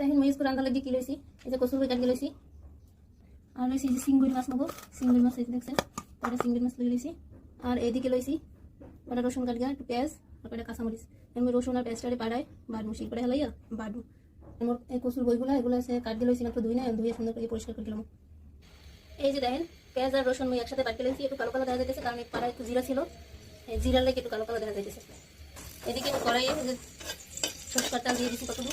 দেখেন মই স্কুল রান্না লাগি কি লইছি এই যে বই কাটি লইছি আর লইছি যে সিঙ্গুর মাছ নেব। সিঙ্গুর মাছ এই দেখছেন? ওটা সিঙ্গুর মাছ লই লইছি আর এদিকে লইছি ওটা রসুন কাটিয়া একটু পেঁয়াজ আর এটা কাঁচামরিচ। আমি রসুন আর পেঁয়াজটারে পাড়াই বাড়বো শিল করে হেলাইয়া বাড়বো। আমার এই কচুর বইগুলো, এগুলো আছে কাট লইছি একটু ধুই না ধুয়ে সুন্দর করে পরিষ্কার করে দিলাম এই যে দেখেন, পেঁয়াজ আর রসুন মই একসাথে কাটিয়ে লইছি একটু কালো কালো দেখা যাইতেছে, কারণ পাড়ায় একটু জিরা ছিল। এই জিরার লেগে একটু কালো কালো দেখা যাইতেছে। এদিকে কড়াইয়ে সরষের তেল দিয়ে দিচ্ছি কতটুকু?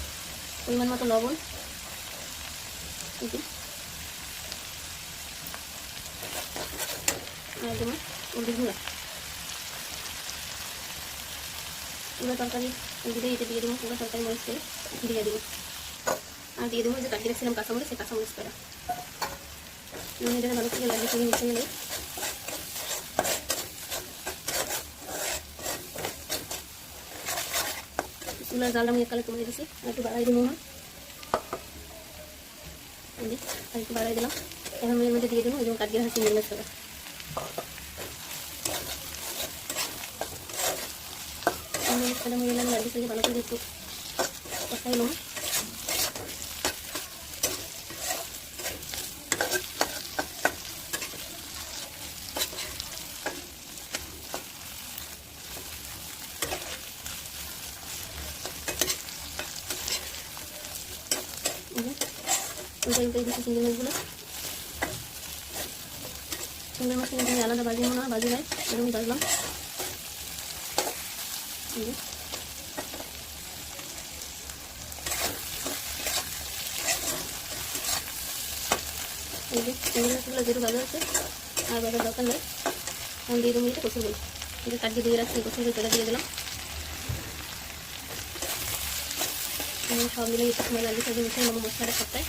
পরিমাণ মতো লবণ। আর দেবো হলদি গুঁড়া। পুরো তরকারি দিলে এটা দিয়ে দেবো পুরো তরকারি মরিচ করে দিয়ে দেবো। আর দিয়ে দেবো যে কাটিয়ে রাখছিলাম কাঁচামরিচ, সেই কাঁচামরিচ করা নুন এটা ভালো করে লাগিয়ে মিশিয়ে নেবে চুলার জালটা আমি একালে কমিয়ে দিছি। একটু বাড়াই দিব যে, আর একটু বাড়াই দিলাম। এখন আমি এর মধ্যে দিয়ে দেবো এবং কাটিয়ে হাসি মিলে থেকে ভালো করে একটু কষাই নেব ওইটা উল্টে দিচ্ছি চিংড়ি মাছগুলো। চিংড়ি মাছ কিন্তু আমি আলাদা বাজি না বাজি নাই, এরকম বাজলাম। এই যে। আছে আর বাজার দরকার নেই আমি দিয়ে দেবো এটা কচুর এটা কাটিয়ে দিয়ে রাখছি দিয়ে দিলাম। সব মিলে একটু সময় লাগিয়ে সবজি মশলাটা সবটাই।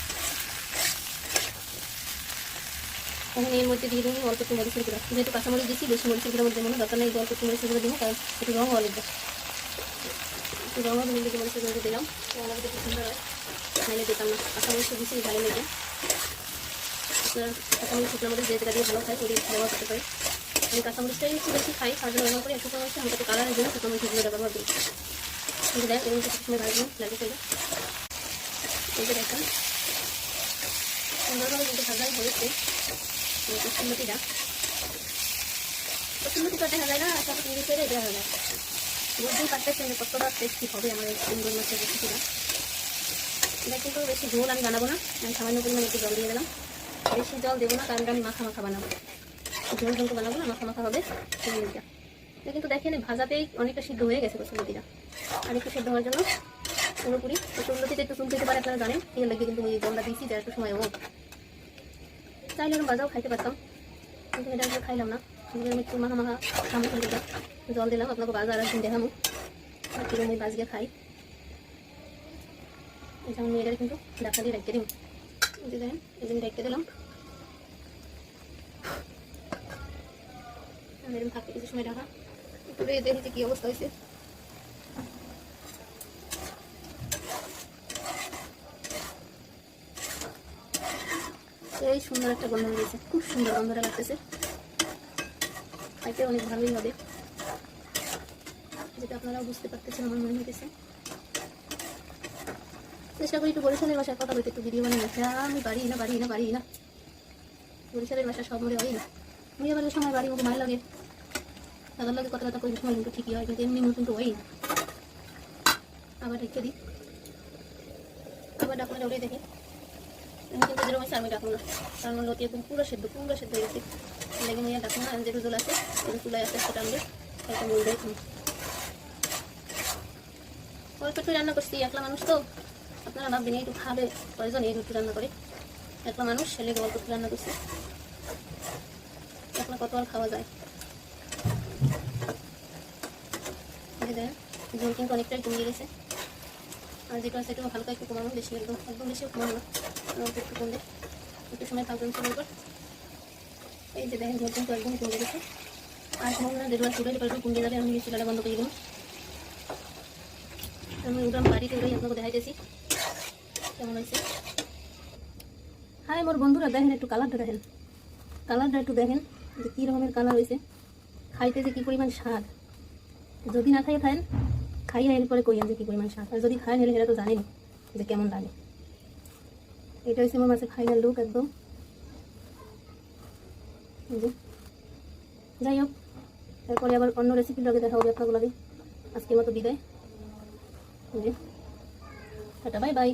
এখন এর মধ্যে দিয়ে দেবো অল্প একটু মরিচের গুঁড়া। যেহেতু কাঁচামরিচ দিচ্ছি বেশি মরিচের গুঁড়ো মধ্যে মনে দরকার নেই অল্প একটু মরিচের গুঁড়ো দিব, কারণ একটু রঙ অল্প একটু রঙ হবে মিলিয়ে মরিচের গুঁড়ো দিলাম। করতে খুব সুন্দর হয়। নাইলে দিতাম না। কাঁচামরিচ দিচ্ছি ভালো লেগে। আপনার কাঁচামরিচ শুকনো মরিচ যেটা দিয়ে ভালো খায় ওই ব্যবহার করতে পারি আমি কাঁচামরিচটাই একটু বেশি খাই খাওয়ার জন্য ব্যবহার করি শুকনো মরিচটা আমি একটু কালারের জন্য শুকনো মরিচগুলো ব্যবহার করি। কিন্তু দেখ, এরকম কিছু সময় ভালো লাগে ফেলে এই যে সুন্দরভাবে কিন্তু ভাজাই হয়েছে। কতটা এটা কিন্তু বেশি আমি বানাবো না জল দিয়ে দিলাম। বেশি জল দেবো না আমি মাখা মাখা বানাবো। বানাবো না, মাখা হবে কিন্তু দেখেন, ভাজাতেই অনেকটা সিদ্ধ হয়ে গেছে কচুমতিটা আর একটু সিদ্ধ হওয়ার জন্য পুরোপুরি। চুলতিতে একটু চুল পারে আপনারা জানেন এর লাগে কিন্তু ওই জলটা দিয়েছি যে একটু সময় হোক চাইলে আমি বাজাও খাইতে পারতাম। কিন্তু এটা খাইলাম না। একটু মাখা মাখা করে জল দিলাম, আপনাকে বাজার একদিন দেখামো। কীরকম আমি বাজকে খাই। এটা আমি মেয়েটার কিন্তু ডাক্তার দিয়ে রেখে দিই এই যে দেখেন, এই যে আমি রেখে দিলাম। আমি এরকম থাকতে কিছু সময় রাখা। একটু দেখেছি কি অবস্থা হয়েছে। এই সুন্দর একটা গন্ধ বেরিয়েছে খুব সুন্দর গন্ধটা লাগতেছে। খাইতে অনেক ভালোই হবে। যেটা আপনারাও বুঝতে পারতেছেন, আমার মনে হইতেছে। চেষ্টা করি একটু বরিশালের বাসায় কথা বলতে, একটু ভিডিও বানিয়ে হ্যাঁ আমি পারি না পারি না পারি না। বরিশালের বাসা সব মনে হয় না। আমি আবার সময় বাড়ি মায়ের লাগে, দাদার লাগে কথা কথা কই সময় কিন্তু ঠিকই হয়, কিন্তু এমনি মতন তো হয় না। আবার রেখে দিই। আবার ডাকলে ওটাই দেখে। লেগে জল অল্প একলা মানুষ তো। আপনারা ভাববেন একটু খাবে এই একটু রান্না করে? একলা মানুষ, ছেলে অল্প একটু রান্না করছি। একলা কত খাওয়া যায়? ঝোল কিন্তু অনেকটাই কমে গেছে। আর যেটা আছে একটু হালকা একটু কমানো বেশি একদম একদম বেশিও কমানো না। একটু কমবে একটু সময় থাকবেন সময় পর এই যে দেখেন ঝোল কিন্তু একদম কমে গেছে। আর কোনো না যেগুলো চুলে যেগুলো কমে যাবে, আমি চুলাটা বন্ধ করে দেবো। আমি উঠাম বাড়িতে ওরাই আপনাকে দেখাইতেছি। কেমন হয়েছে? হাই মোর বন্ধুরা, দেখেন একটু কালারটা দেখেন। কালারটা একটু দেখেন যে কী রকমের কালার হয়েছে। খাইতে যে কী পরিমাণ স্বাদ। যদি না খাইয়ে খায়েন খাইয়ে এরপরে কইয়েন যে কী পরিমাণ স্বাদ আর যদি খায় নিলে সেটা তো জানেন যে কেমন লাগে। এটা হচ্ছে আমার মাছের ফাইনাল লুক একদম। যাই হোক তারপরে আবার অন্য রেসিপির লগে দেখা হবে আপনাগুলো আজকের মতো বিদায়। Bye bye